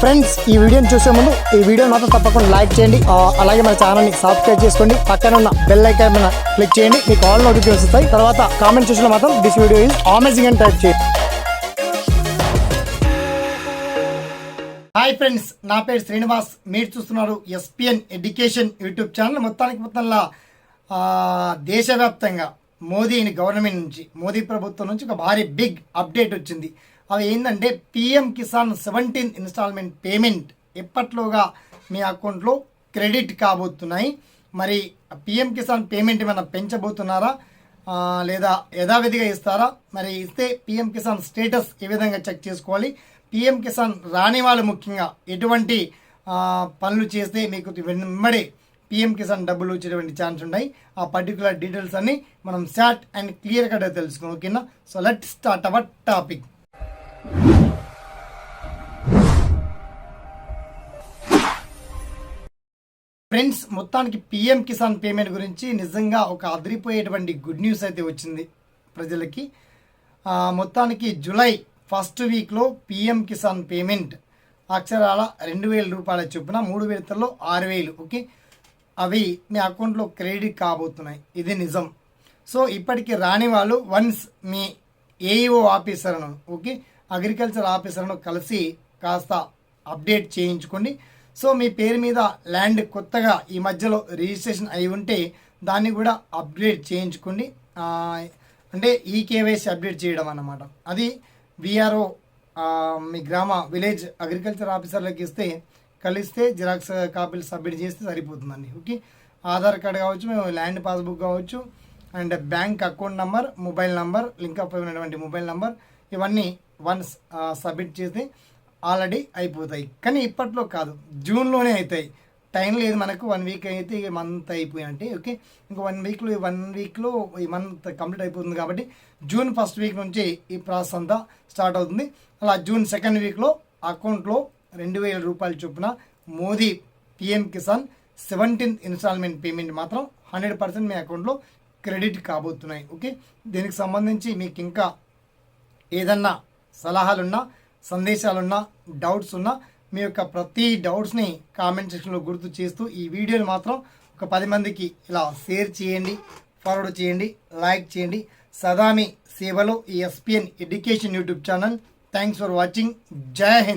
Friends ఈ వీడియోని చూసే ముందు ఈ వీడియో మాత్రం తప్పకుండా లైక్ చేయండి. అలాగే మన ఛానల్ని సబ్స్క్రైబ్ చేసుకోండి. పక్కన ఉన్న బెల్ ఐకాన్ మీద క్లిక్ చేయండి. మీకు ఆల్ నోటిఫికేషన్ వస్తాయి. తర్వాత కామెంట్ చూసిన మాత్రం దిస్ వీడియో ఈజ్ అమేజింగ్ అని టైప్ చేయండి. హాయ్ ఫ్రెండ్స్ నా పేరు శ్రీనివాస్. మీరు చూస్తున్నారు ఎస్పిఎన్ ఎడ్యుకేషన్ యూట్యూబ్ ఛానల్ మొత్తానికి మొత్తంలో దేశవ్యాప్తంగా మోదీని గవర్నమెంట్ నుంచి మోదీ ప్రభుత్వం నుంచి ఒక భారీ బిగ్ అప్డేట్ వచ్చింది. అవి ఏంటంటే PM Kisan seventeen instalment payment. ఎప్పట్లోగా మీ అకౌంట్లో క్రెడిట్ కాబోతున్నాయి. మరి పిఎం కిసాన్ పేమెంట్ ఏమైనా పెంచబోతున్నారా? లేదా యథావిధిగా ఇస్తారా? మరి ఇస్తే పిఎం కిసాన్ స్టేటస్ ఏ విధంగా చెక్ చేసుకోవాలి? పిఎం కిసాన్ రాని వాళ్ళు ముఖ్యంగా ఎటువంటి పనులు చేస్తే మీకు వెంబడే పిఎం కిసాన్ డబ్బులు వచ్చేటువంటి ఛాన్స్ ఉన్నాయి. ఆ పర్టికులర్ డీటెయిల్స్ అన్ని మనం షార్ట్ అండ్ క్లియర్ కట్గా తెలుసుకున్నాం. ఓకేనా? So let start our topic friends మొత్తానికి పిఎం కిసాన్ పేమెంట్ గురించి నిజంగా ఒక అదిరిపోయేటువంటి గుడ్ న్యూస్ అయితే వచ్చింది ప్రజలకి. మొత్తానికి జూలై ఫస్ట్ వీక్లో పిఎం కిసాన్ పేమెంట్ అక్షరాల రెండు వేల రూపాయల చొప్పున మూడు విడతల్లో ఆరు వేలు. ఓకే? అవి మీ అకౌంట్లో క్రెడిట్ కాబోతున్నాయి. ఇది నిజం. సో ఇప్పటికి రాని వాళ్ళు వన్స్ మీ ఏఈఓ ఆఫీసర్ను ఓకే అగ్రికల్చర్ ఆఫీసర్ను కలిసి కాస్త అప్డేట్ చేయించుకోండి. సో మీ పేరు మీద ల్యాండ్ కొత్తగా ఈ మధ్యలో రిజిస్ట్రేషన్ అయి ఉంటే దాన్ని కూడా అప్డేట్ చేయించుకోండి. అంటే ఈ కేవైసీ అప్డేట్ చేయడం అన్నమాట. అది విఆర్ఓ మీ గ్రామ విలేజ్ అగ్రికల్చర్ ఆఫీసర్లకు ఇస్తే కలిస్తే జిరాక్స్ కాపీలు సబ్మిట్ చేస్తే సరిపోతుందండి. ఓకే? ఆధార్ కార్డ్ కావచ్చు మేము ల్యాండ్ పాస్బుక్ కావచ్చు and bank account number mobile number link up అయినటువంటి మొబైల్ నంబర్ ఇవన్నీ వన్స్ సబ్మిట్ చేస్తే ఆల్రెడీ అయిపోతాయి. కానీ ఇప్పట్లో కాదు. జూన్లోనే అవుతాయి టైం లేదు మనకు. వన్ వీక్ అయితే ఈ మంత్ అయిపోయినట్టే. ఓకే? ఇంకా వన్ వీక్లో వన్ వీక్లో ఈ మంత్ కంప్లీట్ అయిపోతుంది కాబట్టి జూన్ ఫస్ట్ వీక్ నుంచి ఈ ప్రాసెస్ అంతా స్టార్ట్ అవుతుంది. అలా జూన్ సెకండ్ వీక్లో అకౌంట్లో రెండు వేల రూపాయల చొప్పున Modi PM Kisan seventeenth instalment payment మాత్రం హండ్రెడ్ పర్సెంట్ మీ అకౌంట్లో క్రెడిట్ కాబోతున్నాయి. ఓకే? దీనికి సంబంధించి మీకు ఇంకా ఏదన్నా సలహాలున్నా సందేశాలున్నా డౌట్స్ ఉన్నా మీ యొక్క ప్రతి డౌట్స్ని కామెంట్ సెక్షన్లో గుర్తు చేస్తూ ఈ వీడియోని మాత్రం ఒక పది మందికి ఇలా షేర్ చేయండి ఫార్వర్డ్ చేయండి లైక్ చేయండి. సదామి సేవలో ఈ SPN education YouTube channel. Thanks for watching. జై హింద్.